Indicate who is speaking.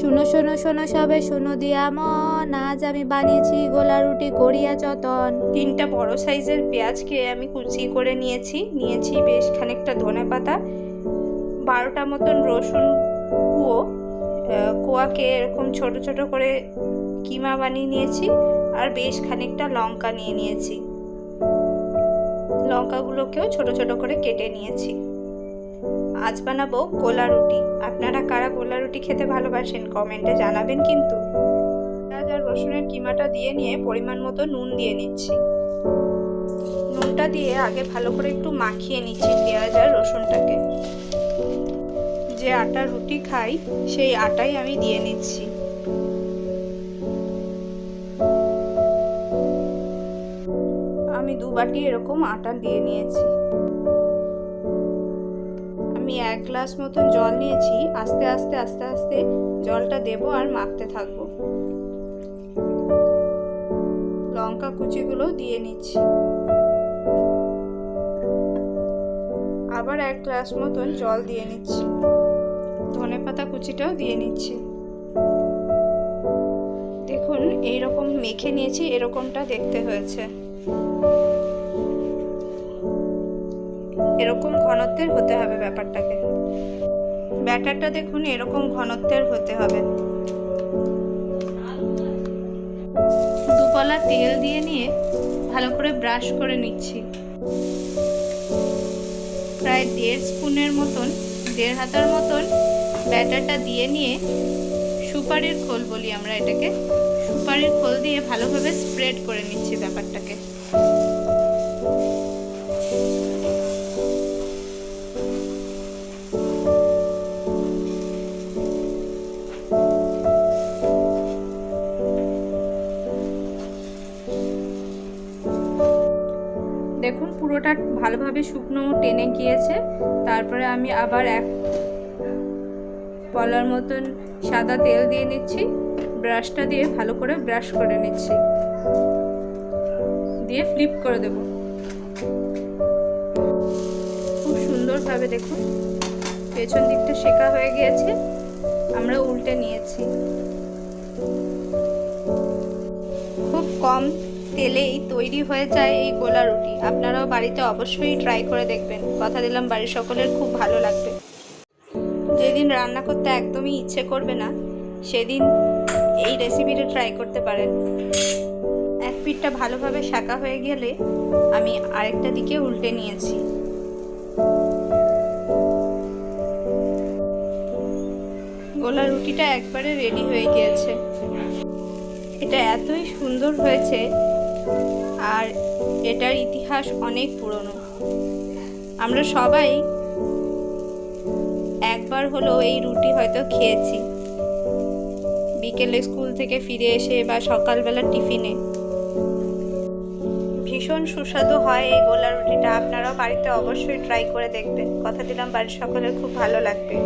Speaker 1: শুনো, শোনো শোনো, সবে শুনো দিয়া মন। আজ আমি বানিয়েছি গোলা রুটি, গড়িয়া যতন
Speaker 2: তিনটা বড় সাইজের পেঁয়াজকে আমি কুচি করে নিয়েছি। নিয়েছি বেশ খানিকটা ধনে পাতা, বারোটা মতন রসুন কুয়ো। কোয়াকে এরকম ছোট ছোট করে কিমা বানিয়ে নিয়েছি আর বেশ খানিকটা লঙ্কা নিয়ে নিয়েছি। লঙ্কাগুলোকেও ছোট ছোট করে কেটে নিয়েছি। আজ বানাবো গোলা রুটি। আপনারা কারা গোলা রুটি খেতে ভালোবাসেন কমেন্টে জানাবেন কিন্তু। পেঁয়াজ আর রসুনের কিমাটা দিয়ে নিয়ে পরিমাণ মতো নুন দিয়ে নিচ্ছি। নুনটা দিয়ে আগে ভালো করে একটু মাখিয়ে নিচ্ছি পেঁয়াজ আর রসুনটাকে। যে আটা রুটি খাই, সেই আটাই আমি দিয়ে নিচ্ছি। আমি দু বাটি এরকম আটা দিয়ে নিয়েছি। আমি এক গ্লাস মতন জল নিয়েছি, আস্তে আস্তে আস্তে আস্তে জলটা দেবো আর মাখতে থাকব। লঙ্কা কুচিগুলো দিয়ে নিচ্ছি। আবার এক গ্লাস মতন জল দিয়ে নিচ্ছি। ধনে পাতা কুচিটাও দিয়ে নিচ্ছি। দেখুন, এইরকম মেখে নিয়েছি, এরকমটা দেখতে হয়েছে। এরকম ঘনত্বের হতে হবে ব্যাপারটাকে। ব্যাটারটা দেখুন, এরকম ঘনত্বের হতে হবে। দুপলা তেল দিয়ে নিয়ে ভালো করে ব্রাশ করে নিচ্ছি। প্রায় দেড় স্পুনের মতন, দেড় হাতার মতন ব্যাটারটা দিয়ে নিয়ে সুপারির খোল বলি আমরা এটাকে। সুপারির খোল দিয়ে ভালোভাবে স্প্রেড করে নিচ্ছি ব্যাপারটাকে। দেখুন, পুরোটা ভালোভাবে শুকনো টেনে গিয়েছে। তারপরে আমি আবার এক পলার মতন সাদা তেল দিয়ে নিচ্ছি, ব্রাশটা দিয়ে ভালো করে ব্রাশ করে নিচ্ছি। দিয়ে ফ্লিপ করে দেব। খুব সুন্দরভাবে দেখুন, পেছন দিকটা শেখা হয়ে গিয়েছে, আমরা উল্টে নিয়েছি। খুব কম তেলেই তৈরি হয়ে যায় এই গোলা রুটি। আপনারাও বাড়িতে অবশ্যই ট্রাই করে দেখবেন। কথা দিলাম বাড়ির সকলের, খুব ভালো লাগবে। যেদিন রান্না করতে একদমই ইচ্ছে করবে না, সেদিন এই রেসিপিটা ট্রাই করতে পারেন। এক পিঠটা ভালোভাবে শাঁকা হয়ে গেলে আমি আরেকটা দিকে উল্টে নিয়েছি। গোলা রুটিটা একবারে রেডি হয়ে গিয়েছে। এটা এতই সুন্দর হয়েছে আর এটার ইতিহাস অনেক পুরনো। আমরা সবাই একবার হলেও এই রুটি হয়তো খেয়েছি। বিকেলে স্কুল থেকে ফিরে এসে বা সকালবেলা টিফিনে। ভীষণ সুস্বাদু হয় এই গোলা রুটিটা। আপনারাও বাড়িতে অবশ্যই ট্রাই করে দেখবেন। কথা দিলাম বাড়ির সকলের, খুব ভালো লাগবে।